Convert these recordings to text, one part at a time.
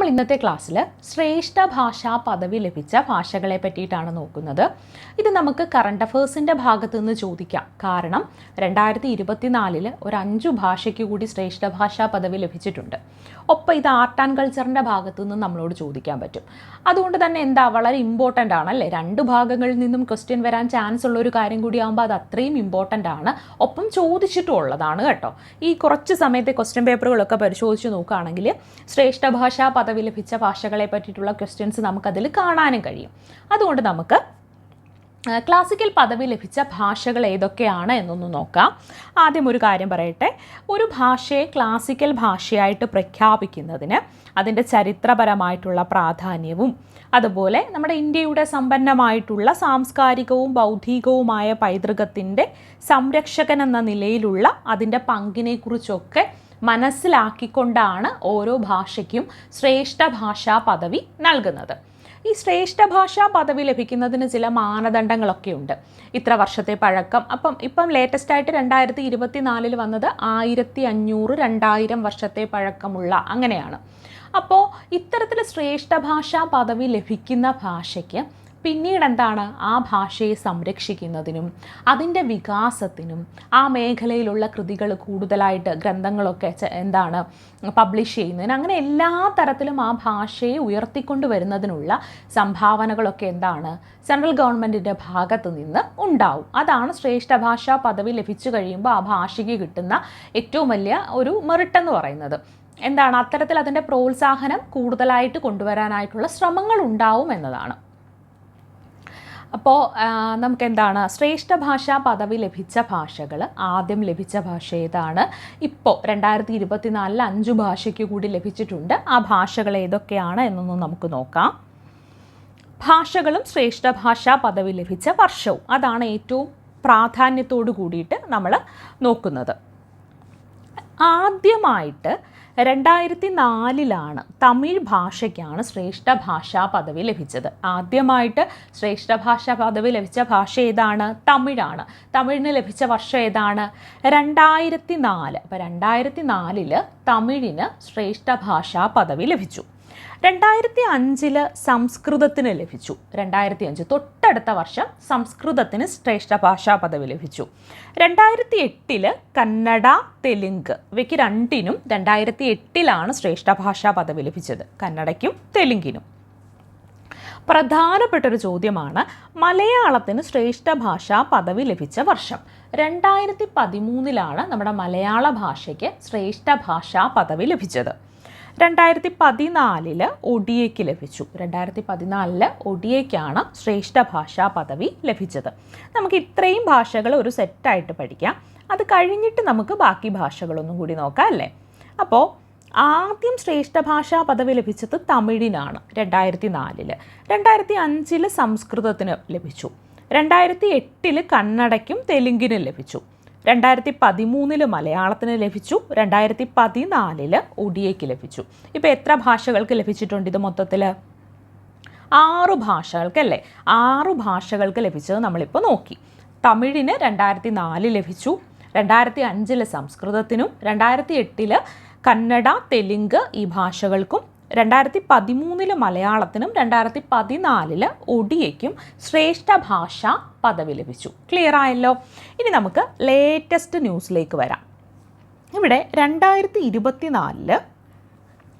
നമ്മൾ ഇന്നത്തെ ക്ലാസ്സിൽ ശ്രേഷ്ഠ ഭാഷാ പദവി ലഭിച്ച ഭാഷകളെ പറ്റിയിട്ടാണ് നോക്കുന്നത്. ഇത് നമുക്ക് കറണ്ട് അഫേഴ്സിന്റെ ഭാഗത്തു നിന്ന് ചോദിക്കാം. കാരണം രണ്ടായിരത്തി ഇരുപത്തിനാലിൽ ഒരു അഞ്ചു ഭാഷയ്ക്ക് കൂടി ശ്രേഷ്ഠ ഭാഷാ പദവി ലഭിച്ചിട്ടുണ്ട്. ഒപ്പം ഇത് ആർട്ട് ആൻഡ് കൾച്ചറിന്റെ ഭാഗത്തു നിന്ന് നമ്മളോട് ചോദിക്കാൻ പറ്റും. അതുകൊണ്ട് തന്നെ എന്താ വളരെ ഇമ്പോർട്ടന്റ് ആണല്ലേ രണ്ട് ഭാഗങ്ങളിൽ നിന്നും ക്വസ്റ്റ്യൻ വരാൻ ചാൻസ് ഉള്ള ഒരു കാര്യം കൂടി ആകുമ്പോൾ അത് അത്രയും ഇമ്പോർട്ടന്റ് ആണ്. ഒപ്പം ചോദിച്ചിട്ടും ഉള്ളതാണ് കേട്ടോ. ഈ കുറച്ച് സമയത്തെ ക്വസ്റ്റ്യൻ പേപ്പറുകളൊക്കെ പരിശോധിച്ച് നോക്കുകയാണെങ്കിൽ ശ്രേഷ്ഠ ഭാഷാ ലഭിച്ച ഭാഷകളെ പറ്റിയിട്ടുള്ള ക്വസ്റ്റ്യൻസ് നമുക്കതിൽ കാണാനും കഴിയും. അതുകൊണ്ട് നമുക്ക് ക്ലാസിക്കൽ പദവി ലഭിച്ച ഭാഷകൾ ഏതൊക്കെയാണ് എന്നൊന്ന് നോക്കാം. ആദ്യം ഒരു കാര്യം പറയട്ടെ. ഒരു ഭാഷയെ ക്ലാസിക്കൽ ഭാഷയായിട്ട് പ്രഖ്യാപിക്കുന്നതിന് അതിന്റെ ചരിത്രപരമായിട്ടുള്ള പ്രാധാന്യവും അതുപോലെ നമ്മുടെ ഇന്ത്യയുടെ സമ്പന്നമായിട്ടുള്ള സാംസ്കാരികവും ബൗദ്ധികവുമായ പൈതൃകത്തിന്റെ സംരക്ഷകൻ എന്ന നിലയിലുള്ള അതിന്റെ പങ്കിനെക്കുറിച്ചൊക്കെ മനസ്സിലാക്കിക്കൊണ്ടാണ് ഓരോ ഭാഷയ്ക്കും ശ്രേഷ്ഠ ഭാഷാ പദവി നൽകുന്നത്. ഈ ശ്രേഷ്ഠ ഭാഷാ പദവി ലഭിക്കുന്നതിന് ചില മാനദണ്ഡങ്ങളൊക്കെ ഉണ്ട്. ഇത്ര വർഷത്തെ പഴക്കം. അപ്പം ഇപ്പം ലേറ്റസ്റ്റ് ആയിട്ട് രണ്ടായിരത്തി ഇരുപത്തി നാലിൽ വന്നത് ആയിരത്തി അഞ്ഞൂറ് രണ്ടായിരം വർഷത്തെ പഴക്കമുള്ള അങ്ങനെയാണ്. അപ്പോൾ ഇത്തരത്തിൽ ശ്രേഷ്ഠ ഭാഷാ പദവി ലഭിക്കുന്ന ഭാഷയ്ക്ക് പിന്നീട് എന്താണ് ആ ഭാഷയെ സംരക്ഷിക്കുന്നതിനും അതിന്റെ വികാസത്തിനും ആ മേഖലയിലുള്ള കൃതികൾ കൂടുതലായിട്ട് ഗ്രന്ഥങ്ങളൊക്കെ എന്താണ് പബ്ലിഷ് ചെയ്യുന്നതിന് അങ്ങനെ എല്ലാ തരത്തിലും ആ ഭാഷയെ ഉയർത്തിക്കൊണ്ട് വരുന്നതിനുള്ള സംഭാവനകളൊക്കെ എന്താണ് സെൻട്രൽ ഗവൺമെന്റിന്റെ ഭാഗത്ത് നിന്ന് ഉണ്ടാവും. അതാണ് ശ്രേഷ്ഠ ഭാഷാ പദവി ലഭിച്ചു കഴിയുമ്പോൾ ആ ഭാഷയ്ക്ക് കിട്ടുന്ന ഏറ്റവും വലിയ ഒരു മെറിറ്റ് എന്ന് പറയുന്നത്. എന്താണ് അത്തരത്തിൽ അതിന്റെ പ്രോത്സാഹനം കൂടുതലായിട്ട് കൊണ്ടുവരാനായിട്ടുള്ള ശ്രമങ്ങൾ ഉണ്ടാവും എന്നതാണ്. അപ്പോൾ നമുക്ക് എന്താണ് ശ്രേഷ്ഠ ഭാഷാ പദവി ലഭിച്ച ഭാഷകൾ ആദ്യം ലഭിച്ച ഭാഷ ഏതാണ്? ഇപ്പോൾ രണ്ടായിരത്തി ഇരുപത്തിനാലിൽ അഞ്ച് ഭാഷയ്ക്ക് കൂടി ലഭിച്ചിട്ടുണ്ട്. ആ ഭാഷകൾ ഏതൊക്കെയാണ് എന്നൊന്ന് നമുക്ക് നോക്കാം. ഭാഷകളും ശ്രേഷ്ഠ ഭാഷാ പദവി ലഭിച്ച വർഷവും. അതാണ് ഏറ്റവും പ്രാധാന്യത്തോടു കൂടിയിട്ട് നമ്മൾ നോക്കുന്നത്. ആദ്യമായിട്ട് രണ്ടായിരത്തി നാലിലാണ് തമിഴ് ഭാഷയ്ക്കാണ് ശ്രേഷ്ഠ ഭാഷാ പദവി ലഭിച്ചത്. ആദ്യമായിട്ട് ശ്രേഷ്ഠ ഭാഷാ പദവി ലഭിച്ച ഭാഷ ഏതാണ്? തമിഴാണ്. തമിഴിന് ലഭിച്ച വർഷം ഏതാണ്? രണ്ടായിരത്തി നാല് അപ്പോൾ രണ്ടായിരത്തി നാലിൽ തമിഴിന് ശ്രേഷ്ഠ ഭാഷാ പദവി ലഭിച്ചു. രണ്ടായിരത്തി അഞ്ചിൽ സംസ്കൃതത്തിന് ലഭിച്ചു. രണ്ടായിരത്തി അഞ്ച് തൊട്ടടുത്ത വർഷം സംസ്കൃതത്തിന് ശ്രേഷ്ഠ ഭാഷാ പദവി ലഭിച്ചു. രണ്ടായിരത്തി എട്ടിൽ കന്നഡ തെലുങ്ക് ഇവയ്ക്ക് രണ്ടിനും രണ്ടായിരത്തി എട്ടിലാണ് ശ്രേഷ്ഠ ഭാഷാ പദവി ലഭിച്ചത്. കന്നഡയ്ക്കും തെലുങ്കിനും. പ്രധാനപ്പെട്ടൊരു ചോദ്യമാണ് മലയാളത്തിന് ശ്രേഷ്ഠ ഭാഷാ പദവി ലഭിച്ച വർഷം. രണ്ടായിരത്തി പതിമൂന്നിലാണ് നമ്മുടെ മലയാള ഭാഷയ്ക്ക് ശ്രേഷ്ഠ ഭാഷാ പദവി ലഭിച്ചത്. രണ്ടായിരത്തി പതിനാലിൽ ഒഡിയയ്ക്ക് ലഭിച്ചു. രണ്ടായിരത്തി പതിനാലിൽ ഒഡിയയ്ക്കാണ് ശ്രേഷ്ഠ ഭാഷാ പദവി ലഭിച്ചത്. നമുക്ക് ഇത്രയും ഭാഷകൾ ഒരു സെറ്റായിട്ട് പഠിക്കാം. അത് കഴിഞ്ഞിട്ട് നമുക്ക് ബാക്കി ഭാഷകളൊന്നും കൂടി നോക്കാം അല്ലേ? അപ്പോൾ ആദ്യം ശ്രേഷ്ഠ ഭാഷാ പദവി ലഭിച്ചത് തമിഴിനാണ് രണ്ടായിരത്തി നാലിൽ രണ്ടായിരത്തി അഞ്ചിൽ സംസ്കൃതത്തിന് ലഭിച്ചു. രണ്ടായിരത്തി എട്ടിൽ കന്നഡയ്ക്കും തെലുങ്കിനും ലഭിച്ചു. രണ്ടായിരത്തി പതിമൂന്നിൽ മലയാളത്തിന് ലഭിച്ചു രണ്ടായിരത്തി പതിനാലിൽ ഒഡിയയ്ക്ക് ലഭിച്ചു. ഇപ്പോൾ എത്ര ഭാഷകൾക്ക് ലഭിച്ചിട്ടുണ്ട് ഇത് മൊത്തത്തിൽ ആറു ഭാഷകൾക്കല്ലേ? ആറു ഭാഷകൾക്ക് ലഭിച്ചത് നമ്മളിപ്പോൾ നോക്കി. തമിഴിന് രണ്ടായിരത്തി നാല് ലഭിച്ചു രണ്ടായിരത്തി അഞ്ചിൽ സംസ്കൃതത്തിനും രണ്ടായിരത്തി എട്ടിൽ കന്നഡ തെലുങ്ക് ഈ ഭാഷകൾക്കും രണ്ടായിരത്തി പതിമൂന്നിൽ മലയാളത്തിനും രണ്ടായിരത്തി പതിനാലിൽ ഒഡിയയ്ക്കും ശ്രേഷ്ഠ ഭാഷ പദവി ലഭിച്ചു. ക്ലിയർ ആയല്ലോ? ഇനി നമുക്ക് ലേറ്റസ്റ്റ് ന്യൂസിലേക്ക് വരാം. ഇവിടെ രണ്ടായിരത്തി ഇരുപത്തിനാലിൽ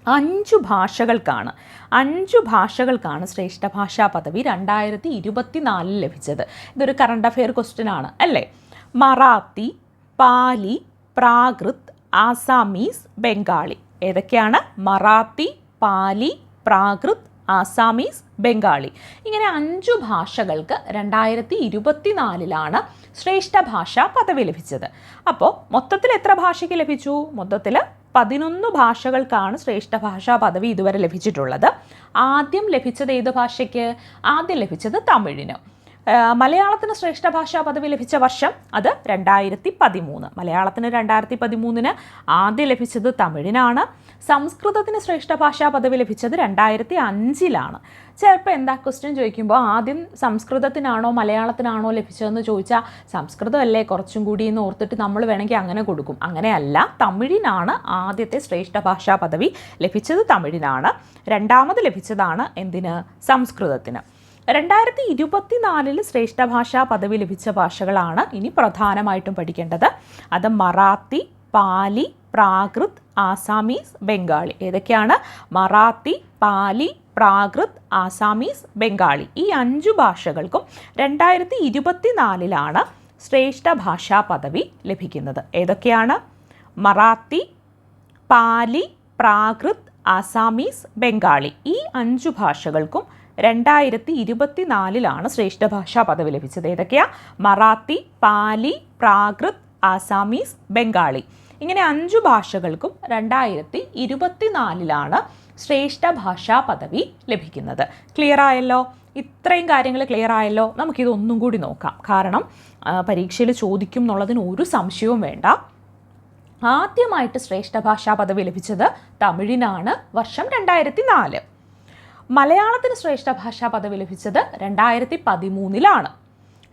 അഞ്ചു ഭാഷകൾക്കാണ് അഞ്ചു ഭാഷകൾക്കാണ് ശ്രേഷ്ഠ ഭാഷാ പദവി രണ്ടായിരത്തി ഇരുപത്തിനാലിൽ ലഭിച്ചത്. ഇതൊരു കറണ്ട് അഫെയർ ക്വസ്റ്റ്യൻ ആണ് അല്ലേ? മറാത്തി പാലി പ്രാകൃത് ആസാമീസ് ബംഗാളി. ഏതൊക്കെയാണ്? മറാത്തി പാലി പ്രാകൃത് ആസാമീസ് ബംഗാളി. ഇങ്ങനെ അഞ്ചു ഭാഷകൾക്ക് രണ്ടായിരത്തി ഇരുപത്തിനാലിലാണ് ശ്രേഷ്ഠ ഭാഷാ പദവി ലഭിച്ചത്. അപ്പോൾ മൊത്തത്തിൽ എത്ര ഭാഷയ്ക്ക് ലഭിച്ചു? മൊത്തത്തിൽ പതിനൊന്ന് ഭാഷകൾക്കാണ് ശ്രേഷ്ഠ ഭാഷാ പദവി ഇതുവരെ ലഭിച്ചിട്ടുള്ളത്. ആദ്യം ലഭിച്ചത് ഏത് ഭാഷയ്ക്ക്? ആദ്യം ലഭിച്ചത് തമിഴിന്. മലയാളത്തിന് ശ്രേഷ്ഠ ഭാഷാ പദവി ലഭിച്ച വർഷം അത് രണ്ടായിരത്തി പതിമൂന്ന് മലയാളത്തിന് രണ്ടായിരത്തി പതിമൂന്നിന് ആദ്യം ലഭിച്ചത് തമിഴിനാണ്. സംസ്കൃതത്തിന് ശ്രേഷ്ഠ ഭാഷാ പദവി ലഭിച്ചത് രണ്ടായിരത്തി അഞ്ചിലാണ് ചിലപ്പോൾ എന്താ ക്വസ്റ്റ്യൻ ചോദിക്കുമ്പോൾ ആദ്യം സംസ്കൃതത്തിനാണോ മലയാളത്തിനാണോ ലഭിച്ചതെന്ന് ചോദിച്ചാൽ സംസ്കൃതമല്ലേ കുറച്ചും കൂടി എന്ന് ഓർത്തിട്ട് നമ്മൾ വേണമെങ്കിൽ അങ്ങനെ കൊടുക്കും. അങ്ങനെയല്ല തമിഴിനാണ് ആദ്യത്തെ ശ്രേഷ്ഠ ഭാഷാ പദവി ലഭിച്ചത് തമിഴിനാണ്. രണ്ടാമത് ലഭിച്ചതാണ് എന്തിന്? സംസ്കൃതത്തിന്. രണ്ടായിരത്തി ഇരുപത്തിനാലിൽ ശ്രേഷ്ഠ ഭാഷാ പദവി ലഭിച്ച ഭാഷകളാണ് ഇനി പ്രധാനമായിട്ടും പഠിക്കേണ്ടത്. അത് മറാത്തി പാലി പ്രാകൃത് ആസാമീസ് ബംഗാളി. ഏതൊക്കെയാണ്? മറാത്തി പാലി പ്രാകൃത് ആസാമീസ് ബംഗാളി. ഈ അഞ്ചു ഭാഷകൾക്കും രണ്ടായിരത്തി ഇരുപത്തിനാലിലാണ് ശ്രേഷ്ഠ ഭാഷാ പദവി ലഭിക്കുന്നത്. ഏതൊക്കെയാണ്? മറാത്തി പാലി പ്രാകൃത് ആസാമീസ് ബംഗാളി. ഈ അഞ്ചു ഭാഷകൾക്കും രണ്ടായിരത്തി ഇരുപത്തിനാലിലാണ് ശ്രേഷ്ഠ ഭാഷാ പദവി ലഭിച്ചത്. ഏതൊക്കെയാ? മറാത്തി പാലി പ്രാകൃത് ആസാമീസ് ബംഗാളി. ഇങ്ങനെ അഞ്ചു ഭാഷകൾക്കും രണ്ടായിരത്തി ഇരുപത്തിനാലിലാണ് ശ്രേഷ്ഠ ഭാഷാ പദവി ലഭിക്കുന്നത്. ക്ലിയർ ആയല്ലോ? ഇത്രയും കാര്യങ്ങൾ ക്ലിയർ ആയല്ലോ? നമുക്കിതൊന്നും കൂടി നോക്കാം. കാരണം പരീക്ഷയിൽ ചോദിക്കും എന്നുള്ളതിന് ഒരു സംശയവും വേണ്ട. ആദ്യമായിട്ട് ശ്രേഷ്ഠ ഭാഷാ പദവി ലഭിച്ചത് തമിഴിനാണ് വർഷം രണ്ടായിരത്തി നാല് മലയാളത്തിന് ശ്രേഷ്ഠ ഭാഷാ പദവി ലഭിച്ചത് രണ്ടായിരത്തി പതിമൂന്നിലാണ്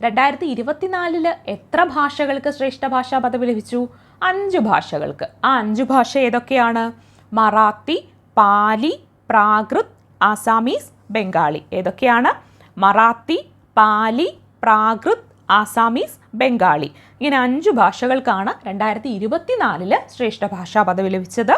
രണ്ടായിരത്തി ഇരുപത്തിനാലിൽ എത്ര ഭാഷകൾക്ക് ശ്രേഷ്ഠ ഭാഷാ പദവി ലഭിച്ചു? അഞ്ച് ഭാഷകൾക്ക്. ആ അഞ്ച് ഭാഷ ഏതൊക്കെയാണ്? മറാത്തി പാലി പ്രാകൃത് ആസാമീസ് ബംഗാളി. ഏതൊക്കെയാണ്? മറാത്തി പാലി പ്രാകൃത് ആസാമീസ് ബംഗാളി. ഇങ്ങനെ അഞ്ച് ഭാഷകൾക്കാണ് രണ്ടായിരത്തി ഇരുപത്തിനാലിൽ ശ്രേഷ്ഠ ഭാഷാ പദവി ലഭിച്ചത്.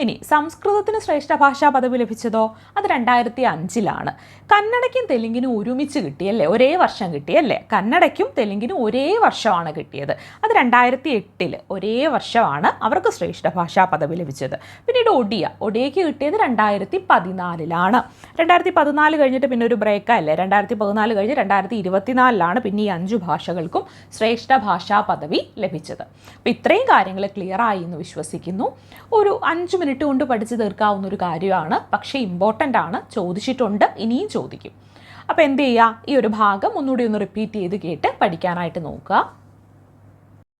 ഇനി സംസ്കൃതത്തിന് ശ്രേഷ്ഠ ഭാഷാ പദവി ലഭിച്ചതോ? അത് രണ്ടായിരത്തി അഞ്ചിലാണ് കന്നഡയ്ക്കും തെലുങ്കിനും ഒരുമിച്ച് കിട്ടിയല്ലേ? ഒരേ വർഷം കിട്ടിയല്ലേ? കന്നഡയ്ക്കും തെലുങ്കിനും ഒരേ വർഷമാണ് കിട്ടിയത്. അത് രണ്ടായിരത്തി എട്ടിൽ ഒരേ വർഷമാണ് അവർക്ക് ശ്രേഷ്ഠ ഭാഷാ പദവി ലഭിച്ചത്. പിന്നീട് ഒഡിയ ഒഡിയയ്ക്ക് കിട്ടിയത് രണ്ടായിരത്തി പതിനാലിലാണ് രണ്ടായിരത്തി പതിനാല് കഴിഞ്ഞിട്ട് പിന്നെ ഒരു ബ്രേക്കല്ലേ രണ്ടായിരത്തി പതിനാല് കഴിഞ്ഞ് രണ്ടായിരത്തി ഇരുപത്തിനാലിലാണ് പിന്നെ ഈ അഞ്ചു ഭാഷകൾക്കും ശ്രേഷ്ഠ ഭാഷാ പദവി ലഭിച്ചത്. അപ്പോൾ ഇത്രയും കാര്യങ്ങൾ ക്ലിയർ ആയി എന്ന് വിശ്വസിക്കുന്നു. ഒരു അഞ്ച് മിനിറ്റ് കൊണ്ട് പഠിച്ചു തീർക്കാവുന്ന ഒരു കാര്യമാണ്. പക്ഷേ ഇമ്പോർട്ടന്റ് ആണ്. ചോദിച്ചിട്ടുണ്ട്. ഇനിയും ചോദിക്കും. അപ്പോൾ എന്ത് ചെയ്യുക ഈ ഒരു ഭാഗം ഒന്നുകൂടി ഒന്ന് റിപ്പീറ്റ് ചെയ്ത് കേട്ട് പഠിക്കാനായിട്ട് നോക്കുക.